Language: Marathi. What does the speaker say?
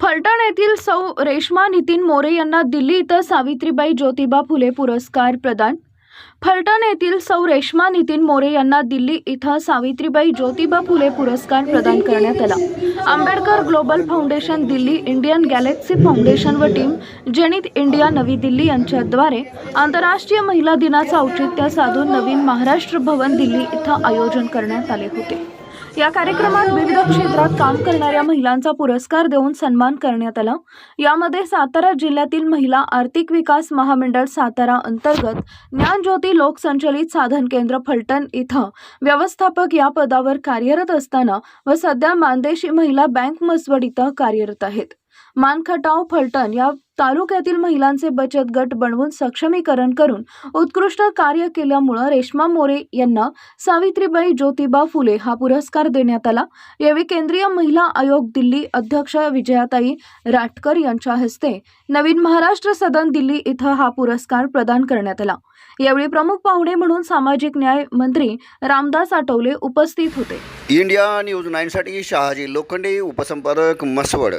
फलटण येथील सौ रेश्मा नितीन मोरे यांना दिल्ली इथं सावित्रीबाई ज्योतिबा फुले पुरस्कार प्रदान फलटण येथील सौ रेश्मा नितीन मोरे यांना दिल्ली इथं सावित्रीबाई ज्योतिबा फुले पुरस्कार प्रदान करण्यात आला. Ambedkar global foundation Delhi Indian galaxy foundation व टीम जेनित इंडिया नवी दिल्ली यांच्याद्वारे आंतरराष्ट्रीय महिला दिनाचं औचित्य साधून नवीन महाराष्ट्र भवन दिल्ली इथं आयोजन करण्यात आले होते. या कार्यक्रमात विविध क्षेत्रात काम करणाऱ्या महिलांचा पुरस्कार देऊन सन्मान करण्यात आला. यामध्ये सातारा जिल्ह्यातील महिला आर्थिक विकास महामंडळ सातारा अंतर्गत ज्ञानज्योती लोकसंचलित साधन केंद्र फलटण इथं व्यवस्थापक या पदावर कार्यरत असताना व सध्या मानदेशी महिला बँक मसवड इथं कार्यरत आहेत. मानखटाव फलटण या तालुक्यातील महिलांचे बचत गट बनवून सक्षमीकरण करून उत्कृष्ट कार्य केल्यामुळं रेश्मा मोरे यांना सावित्रीबाई ज्योतिबा फुले हा पुरस्कार देण्यात आला. यावेळी केंद्रीय महिला आयोग दिल्ली अध्यक्ष विजयाताई राटकर यांच्या हस्ते नवीन महाराष्ट्र सदन दिल्ली इथं हा पुरस्कार प्रदान करण्यात आला. यावेळी प्रमुख पाहुणे म्हणून सामाजिक न्याय मंत्री रामदास आठवले उपस्थित होते. इंडिया न्यूज नाईनसाठी शहाजी लोखंडे उपसंपादक मसवड